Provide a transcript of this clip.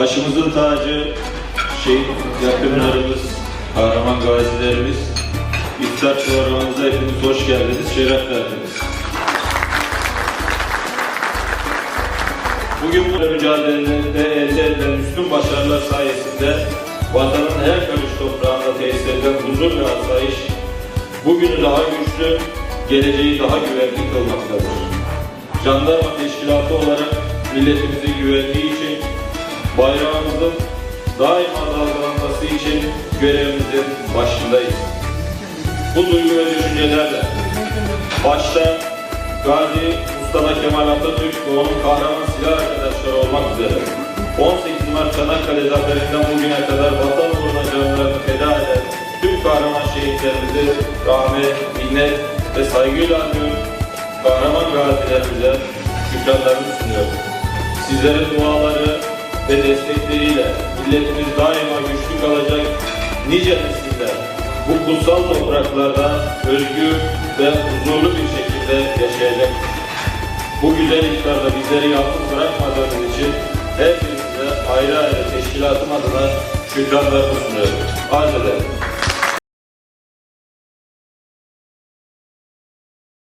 Başımızın tacı, şehit yakınlarımız, kahraman gazilerimiz, iftar programımıza hepiniz hoş geldiniz, şeref verdiniz. Bugün bu mücadelede elde edilen üstün başarılar sayesinde vatanın her karış toprağında tesis edilen huzur ve asayiş bugünü daha güçlü, geleceği daha güvenli kılmaktadır. Jandarma teşkilatı olarak milletimizin güvenliği için, bayrağımızın daima dalgalanması için görevimizin başındayız. Bu duygu ve düşüncelerle başta Gazi Mustafa Kemal Atatürk ve onun kahraman silah arkadaşları olmak üzere 18 Mart Çanakkale zaferinden bugüne kadar vatan uğruna canlarını feda eden tüm kahraman şehitlerimizi rahmet, minnet ve saygıyla anıyorum. Kahraman gazilerimize şükranlarımı sunuyorum. Sizlerin duaları ve destekleriyle milletimiz daima güçlü kalacak, nice nesiller bu kutsal topraklarda özgür ve huzurlu bir şekilde yaşayacak. Bu güzel iftarda bizleri yalnız bırakmadığınız için hepinize ayrı ayrı teşkilatım adına şükranlarımı sunuyorum. Arz ederim.